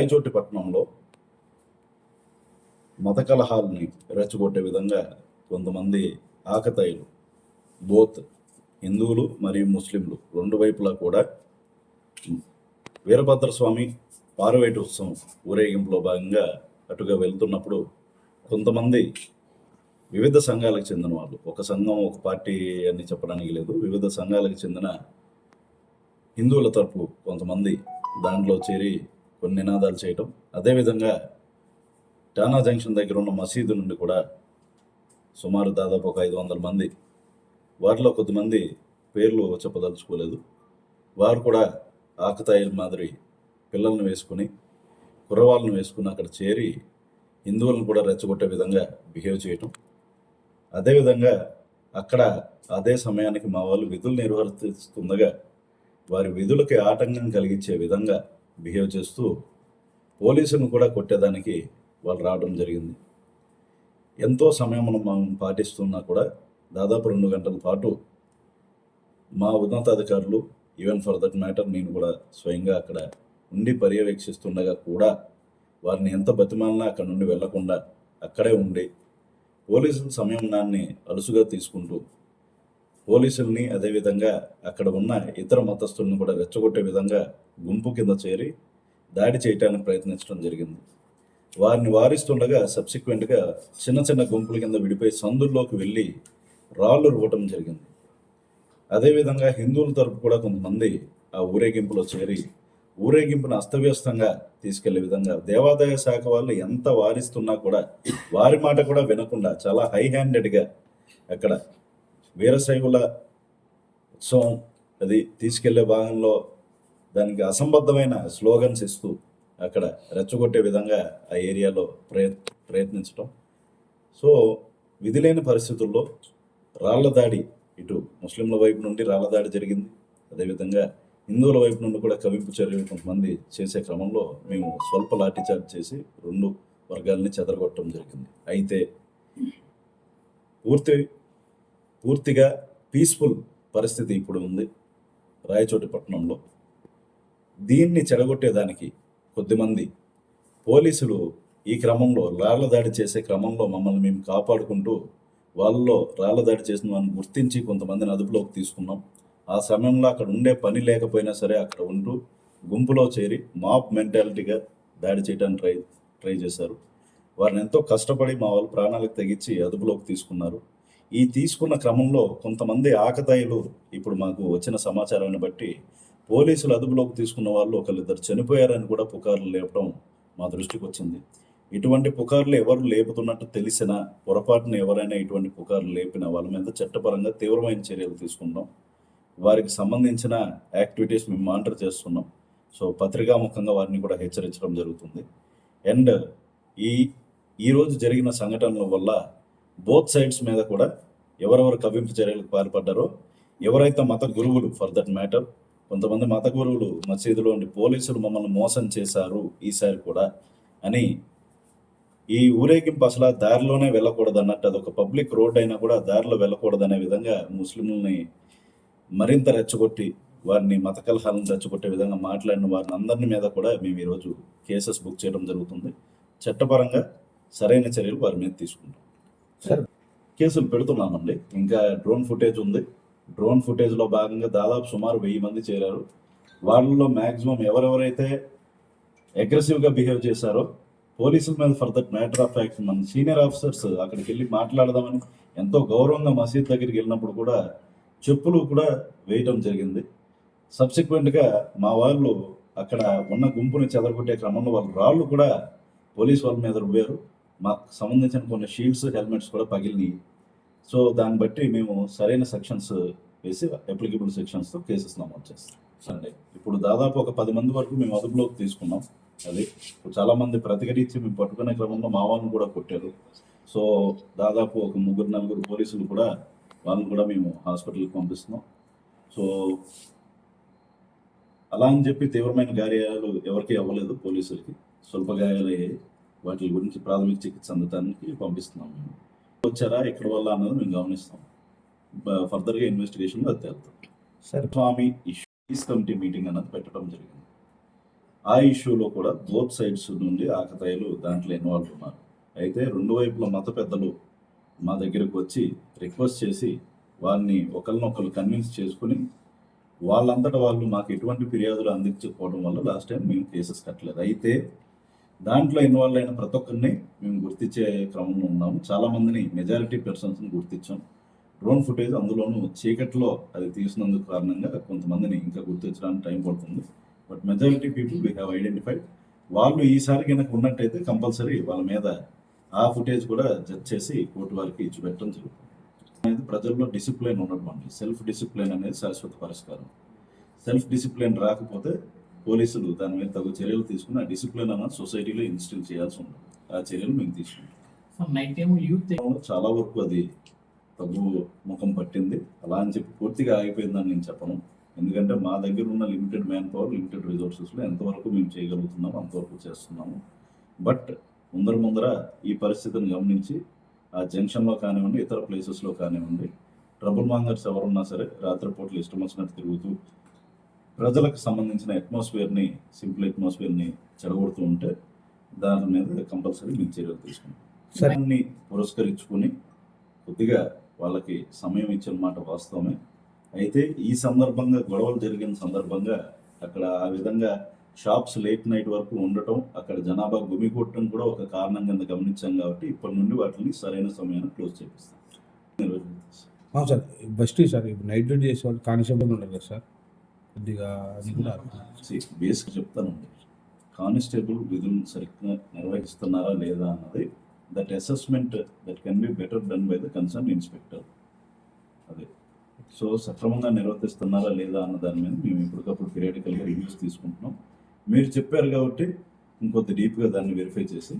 రాయచోటి పట్టణంలో మత కలహాలని రెచ్చగొట్టే విధంగా కొంతమంది ఆకతాయిలు బోత్ హిందువులు మరియు ముస్లింలు రెండు వైపులా కూడా వీరభద్రస్వామి పారవేటి ఉత్సవం ఊరేగింపులో భాగంగా అటుగా వెళ్తున్నప్పుడు కొంతమంది వివిధ సంఘాలకు చెందిన వాళ్ళు ఒక సంఘం ఒక పార్టీ అని చెప్పడానికి లేదు వివిధ సంఘాలకు చెందిన హిందువుల తరపు కొంతమంది దాంట్లో చేరి కొన్ని నినాదాలు చేయటం. అదేవిధంగా టానా జంక్షన్ దగ్గర ఉన్న మసీదు నుండి కూడా సుమారు దాదాపు ఒక ఐదు వందల మంది వారిలో కొద్దిమంది పేర్లు చెప్పదలుచుకోలేదు. వారు కూడా ఆకతాయిల మాదిరి పిల్లల్ని వేసుకుని కుర్రవాళ్ళను వేసుకుని అక్కడ చేరి హిందువులను కూడా రెచ్చగొట్టే విధంగా బిహేవ్ చేయటం. అదేవిధంగా అక్కడ అదే సమయానికి మా వాళ్ళు విధులు నిర్వర్తిస్తుండగా వారి విధులకి ఆటంకం కలిగించే విధంగా బిహేవ్ చేస్తూ పోలీసును కూడా కొట్టేదానికి వాళ్ళు రావడం జరిగింది. ఎంతో సమయం మనం పాటిస్తున్నా కూడా దాదాపు రెండు గంటల పాటు మా ఉన్నతాధికారులు ఈవెన్ ఫర్ దట్ మ్యాటర్ నేను కూడా స్వయంగా అక్కడ ఉండి పర్యవేక్షిస్తుండగా కూడా వారిని ఎంత బతిమాలినా అక్కడ నుండి వెళ్ళకుండా అక్కడే ఉండి పోలీసుల సమయాన్ని అలుసుగా తీసుకుంటూ పోలీసుల్ని అదేవిధంగా అక్కడ ఉన్న ఇతర మతస్థుల్ని కూడా రెచ్చగొట్టే విధంగా గుంపు కింద చేరి దాడి చేయడానికి ప్రయత్నించడం జరిగింది. వారిని వారిస్తుండగా సబ్సిక్వెంట్గా చిన్న చిన్న గుంపుల కింద విడిపోయి సందుల్లోకి వెళ్ళి రాళ్ళు రువ్వటం జరిగింది. అదేవిధంగా హిందువుల తరపు కూడా కొంతమంది ఆ ఊరేగింపులో చేరి ఊరేగింపును అస్తవ్యస్తంగా తీసుకెళ్ళే విధంగా దేవాదాయ శాఖ వాళ్ళు ఎంత వారిస్తున్నా కూడా వారి మాట కూడా వినకుండా చాలా హై హ్యాండెడ్గా అక్కడ వీరశైవుల ఉత్సవం అది తీసుకెళ్ళే భాగంలో దానికి అసంబద్ధమైన స్లోగన్స్ ఇస్తూ అక్కడ రెచ్చగొట్టే విధంగా ఆ ఏరియాలో ప్రయత్ ప్రయత్నించడం సో విధి లేని పరిస్థితుల్లో రాళ్ళ దాడి ఇటు ముస్లింల వైపు నుండి రాళ్ళ దాడి జరిగింది. అదేవిధంగా హిందువుల వైపు నుండి కూడా కవింపు చర్యలు కొంతమంది చేసే క్రమంలో మేము స్వల్ప లాఠీచార్జ్ చేసి రెండు వర్గాల్ని చెదరగొట్టడం జరిగింది. అయితే పూర్తి పూర్తిగా పీస్ఫుల్ పరిస్థితి ఇప్పుడు ఉంది రాయచోటి పట్టణంలో దీన్ని చెడగొట్టేదానికి కొద్దిమంది పోలీసులు ఈ క్రమంలో రాళ్ళ దాడి చేసే క్రమంలో మమ్మల్ని మేము కాపాడుకుంటూ వాళ్ళలో రాళ్ళ దాడి చేసిన వారిని గుర్తించి కొంతమందిని అదుపులోకి తీసుకున్నాం. ఆ సమయంలో అక్కడ ఉండే పని లేకపోయినా సరే అక్కడ ఉంటూ గుంపులో చేరి మాప్ మెంటాలిటీగా దాడి చేయడానికి ట్రై ట్రై చేశారు. వారిని ఎంతో కష్టపడి మా వాళ్ళు ప్రాణాలకు తెగించి అదుపులోకి తీసుకున్నారు. ఈ తీసుకున్న క్రమంలో కొంతమంది ఆకతాయిలు ఇప్పుడు మాకు వచ్చిన సమాచారాన్ని బట్టి పోలీసులు అదుపులోకి తీసుకున్న వాళ్ళు ఒకళ్ళిద్దరు చనిపోయారని కూడా పుకార్లు లేపడం మా దృష్టికి వచ్చింది. ఇటువంటి పుకార్లు ఎవరు లేపుతున్నట్టు తెలిసిన పొరపాటున ఎవరైనా ఇటువంటి పుకార్లు లేపిన వాళ్ళ మీద చట్టపరంగా తీవ్రమైన చర్యలు తీసుకుంటాం వారికి సంబంధించిన యాక్టివిటీస్ మేము మానిటర్ చేస్తున్నాం. సో పత్రికాముఖంగా వారిని కూడా హెచ్చరించడం జరుగుతుంది. అండ్ ఈ ఈరోజు జరిగిన సంఘటనల వల్ల బోత్ సైడ్స్ మీద కూడా ఎవరెవరు కవ్వింపు చర్యలకు పాల్పడ్డారో ఎవరైతే మత గురువులు ఫర్ దట్ మ్యాటర్ కొంతమంది మత గురువులు మసీదులో ఉండి పోలీసులు మమ్మల్ని మోసం చేశారు ఈసారి కూడా అని ఈ ఊరేగింపు అసలు ఆ దారిలోనే వెళ్ళకూడదు అన్నట్టు అది ఒక పబ్లిక్ రోడ్ అయినా కూడా ఆ దారిలో వెళ్ళకూడదు అనే విధంగా ముస్లింలని మరింత రెచ్చగొట్టి వారిని మత కలహాలను రెచ్చగొట్టే విధంగా మాట్లాడిన వారిని అందరిని మీద కూడా మేము ఈరోజు కేసెస్ బుక్ చేయడం జరుగుతుంది. చట్టపరంగా సరైన చర్యలు వారి మీద తీసుకుంటాం. సార్. కేసులు పెడుతున్నామండి. ఇంకా డ్రోన్ ఫుటేజ్ ఉంది. డ్రోన్ ఫుటేజ్లో భాగంగా దాదాపు సుమారు వెయ్యి మంది చేరారు. వాళ్ళలో మ్యాక్సిమం ఎవరెవరైతే అగ్రెసివ్గా బిహేవ్ చేశారో పోలీసుల మీద for that matter of fact మన సీనియర్ ఆఫీసర్స్ అక్కడికి వెళ్ళి మాట్లాడదామని ఎంతో గౌరవంగా మసీద్ దగ్గరికి వెళ్ళినప్పుడు కూడా చెప్పులు కూడా వేయటం జరిగింది. సబ్సిక్వెంట్గా మా వాళ్ళు అక్కడ ఉన్న గుంపుని చెదరగొట్టే క్రమంలో వాళ్ళు రాళ్ళు కూడా పోలీస్ వాళ్ళ మీద రువ్వారు. మాకు సంబంధించిన కొన్ని షీల్డ్స్ హెల్మెట్స్ కూడా పగిలినాయి. సో దాన్ని బట్టి మేము సరైన సెక్షన్స్ వేసి అప్లికబుల్ సెక్షన్స్తో కేసెస్ నమోదు చేస్తాం. సండే ఇప్పుడు దాదాపు ఒక పది మంది వరకు మేము అదుపులోకి తీసుకున్నాం. అది ఇప్పుడు చాలా మంది ప్రతిఘటించి మేము పట్టుకునే క్రమంలో మా వాళ్ళని కూడా కొట్టారు. సో దాదాపు ఒక ముగ్గురు నలుగురు పోలీసులు కూడా వాళ్ళని కూడా మేము హాస్పిటల్కి పంపిస్తున్నాం. సో అలా అని చెప్పి తీవ్రమైన గాయాలు ఎవరికీ అవ్వలేదు పోలీసులకి. స్వల్ప గాయాలయ్యాయి. వాటి గురించి ప్రాథమిక చికిత్స అందటానికి పంపిస్తున్నాం మేము. వచ్చారా? ఎక్కడ వల్ల అన్నది మేము గమనిస్తాం ఫర్దర్గా ఇన్వెస్టిగేషన్లో అది తేలుతాం sir. Swami issues committee meeting అన్నది పెట్టడం జరిగింది. ఆ ఇష్యూలో కూడా బోత్ సైడ్స్ నుండి ఆకతాయిలు దాంట్లో ఇన్వాల్వ్ ఉన్నారు. అయితే రెండు వైపుల మత పెద్దలు మా దగ్గరకు వచ్చి రిక్వెస్ట్ చేసి వారిని ఒకరినొకరు కన్విన్స్ చేసుకుని వాళ్ళంతటా వాళ్ళు మాకు ఎటువంటి ఫిర్యాదులు అందించకపోవడం వల్ల లాస్ట్ టైం మేము కేసెస్ కట్టలేదు. అయితే దాంట్లో ఇన్వాల్వ్ అయిన ప్రతి ఒక్కరిని మేము గుర్తించే క్రమంలో ఉన్నాము. చాలా మందిని మెజారిటీ పర్సన్స్ని గుర్తించాం. డ్రోన్ ఫుటేజ్ అందులోనూ చీకట్లో అది తీసినందుకు కారణంగా కొంతమందిని ఇంకా గుర్తించడానికి టైం పడుతుంది. But majority people we have identified వాళ్ళు ఈసారి కనుక ఉన్నట్టయితే కంపల్సరీ వాళ్ళ మీద ఆ ఫుటేజ్ కూడా జడ్జ్ చేసి కోర్టు వారికి ఇచ్చి పెట్టడం జరుగుతుంది. అనేది ప్రజల్లో డిసిప్లిన్ ఉండడం అండి సెల్ఫ్ డిసిప్లిన్ అనేది శాశ్వత పరిష్కారం. సెల్ఫ్ డిసిప్లిన్ రాకపోతే పోలీసులు దాని మీద తగు చర్యలు తీసుకుని ఆ డిసిప్లిన్ అన్నది సొసైటీలో ఇన్స్టిల్ చేయాల్సి ఉంటుంది. ఆ చర్యలు మేము తీసుకుంటాం. నైట్ టైం యూత్ చాలా వరకు అది తగ్గు ముఖం పట్టింది. అలా అని చెప్పి పూర్తిగా ఆగిపోయిందని నేను చెప్పను. ఎందుకంటే మా దగ్గర ఉన్న లిమిటెడ్ మ్యాన్ పవర్ లిమిటెడ్ రిసోర్సెస్లో ఎంతవరకు మేము చేయగలుగుతున్నామో అంతవరకు చేస్తున్నాము. బట్ ముందర ముందర ఈ పరిస్థితిని గమనించి ఆ జంక్షన్లో కానివ్వండి ఇతర ప్లేసెస్లో కానివ్వండి ట్రబుల్ మాంగర్స్ ఎవరున్నా సరే రాత్రిపూటలు ఇష్టం వచ్చినట్టు తిరుగుతూ ప్రజలకు సంబంధించిన అట్మాస్ఫియర్ని సింపుల్ అట్మాస్ఫియర్ని చెడగొడుతూ ఉంటే దాని మీద కంపల్సరీ మేము చర్యలు తీసుకుంటాం పురస్కరించుకుని కొద్దిగా వాళ్ళకి సమయం ఇచ్చిన మాట వాస్తవమే. అయితే ఈ సందర్భంగా గొడవలు జరిగిన సందర్భంగా అక్కడ ఆ విధంగా షాప్స్ లేట్ నైట్ వరకు ఉండటం అక్కడ జనాభా గుమికొట్టడం కూడా ఒక కారణం కింద గమనించాం కాబట్టి ఇప్పటి నుండి వాటిని సరైన సమయాన్ని క్లోజ్ చేపిస్తాం. సార్ బెస్ట్ సార్ ఇప్పుడు నైట్ డ్యూటీ చేసే వాళ్ళు కానిస్టేబుల్ ఉండరు కదా సార్? కొద్దిగా అది కూడా బేసిక్ చెప్తానండి కానిస్టేబుల్ విధులను సరిగ్గా నిర్వహిస్తున్నారా లేదా అన్నది that assessment that can be better done by the concern inspector అదే. సో సక్రమంగా నిర్వర్తిస్తున్నారా లేదా అన్న దాని మీద మేము ఎప్పటికప్పుడు పీరియడికల్గా రివ్యూస్ తీసుకుంటున్నాం. మీరు చెప్పారు కాబట్టి ఇంకొద్ది డీప్గా దాన్ని వెరిఫై చేసి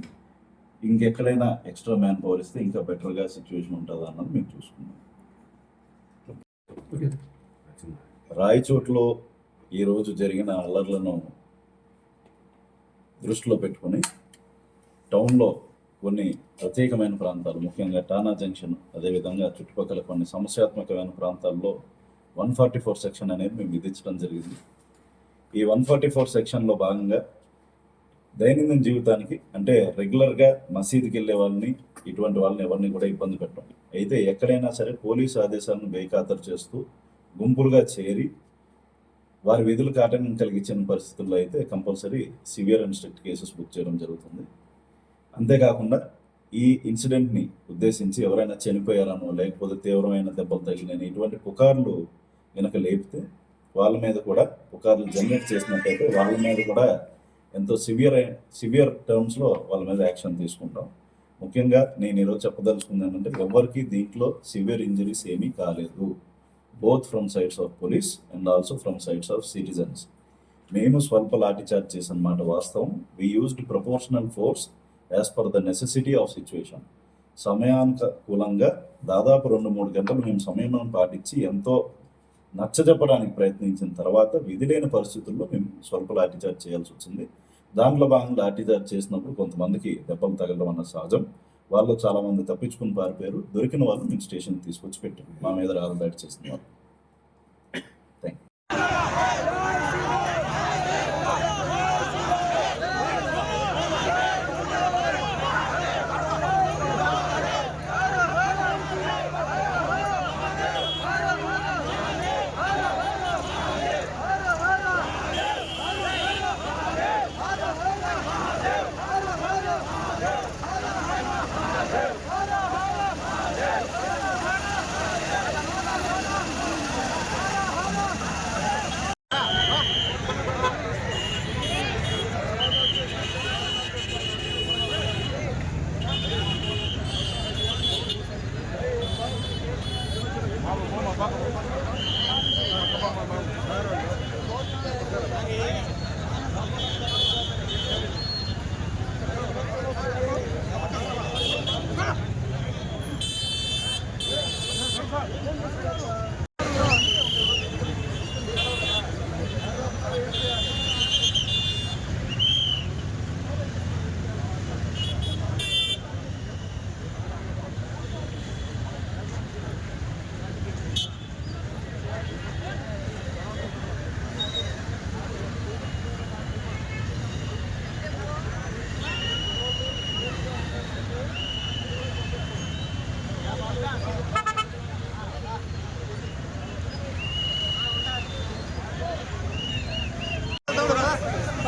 ఇంకెక్కడైనా ఎక్స్ట్రా మ్యాన్ పవర్ ఇస్తే ఇంకా బెటర్గా సిచ్యువేషన్ ఉంటుందా అన్నది మేము చూసుకుందాం. రాయచోట్లో ఈరోజు జరిగిన అల్లర్లను దృష్టిలో పెట్టుకొని టౌన్లో కొన్ని ప్రత్యేకమైన ప్రాంతాలు ముఖ్యంగా టానా జంక్షన్ అదేవిధంగా చుట్టుపక్కల కొన్ని సమస్యాత్మకమైన ప్రాంతాల్లో వన్ ఫార్టీ ఫోర్ సెక్షన్ అనేది మేము విధించడం జరిగింది. ఈ వన్ ఫార్టీ ఫోర్ సెక్షన్లో భాగంగా దైనందిన జీవితానికి అంటే రెగ్యులర్గా మసీదుకి వెళ్ళే వాళ్ళని ఇటువంటి వాళ్ళని ఎవరిని కూడా ఇబ్బంది పెట్టడం అయితే ఎక్కడైనా సరే పోలీసు ఆదేశాలను బేఖాతరు చేస్తూ గుంపులుగా చేరి వారి విధులకు ఆటంకం కలిగించిన పరిస్థితుల్లో అయితే compulsory severe and strict cases book చేయడం జరుగుతుంది. అంతేకాకుండా ఈ ఇన్సిడెంట్ని ఉద్దేశించి ఎవరైనా చనిపోయారనో లేకపోతే తీవ్రమైన దెబ్బలు తగిలిన ఇటువంటి పుకార్లు వెనక లేపితే వాళ్ళ మీద కూడా పుకార్లు జనరేట్ చేసినట్టయితే వాళ్ళ మీద కూడా ఎంతో సివియర్ సివియర్ టర్మ్స్లో వాళ్ళ మీద యాక్షన్ తీసుకుంటాం. ముఖ్యంగా నేను ఈరోజు చెప్పదలుచుకుంది ఏంటంటే ఎవరికి దీంట్లో సివియర్ ఇంజరీస్ ఏమీ కాలేదు. Both from sides of police and also from sides of citizens మేము స్వల్ప లాఠీచార్జ్ చేసిన వాస్తవం. We used proportional force as per the necessity of situation సమయానుకూలంగా దాదాపు రెండు మూడు గంటలు మేము సమయం పాటించి ఎంతో నచ్చజెప్పడానికి ప్రయత్నించిన తర్వాత విధి లేని పరిస్థితుల్లో మేము స్వల్ప లాఠీచార్జ్ చేయాల్సి వచ్చింది. దాంట్లో భాగంగా లాఠీచార్జ్ చేసినప్పుడు కొంతమందికి దెబ్బలు తగలడం అన్న సహజం. వాళ్ళు చాలామంది తప్పించుకుని పారిపోయారు. దొరికిన వాళ్ళు మేము స్టేషన్ తీసుకొచ్చి పెట్టాం. మా మీద రాళ్ళు దాడి చేసిన వాళ్ళు.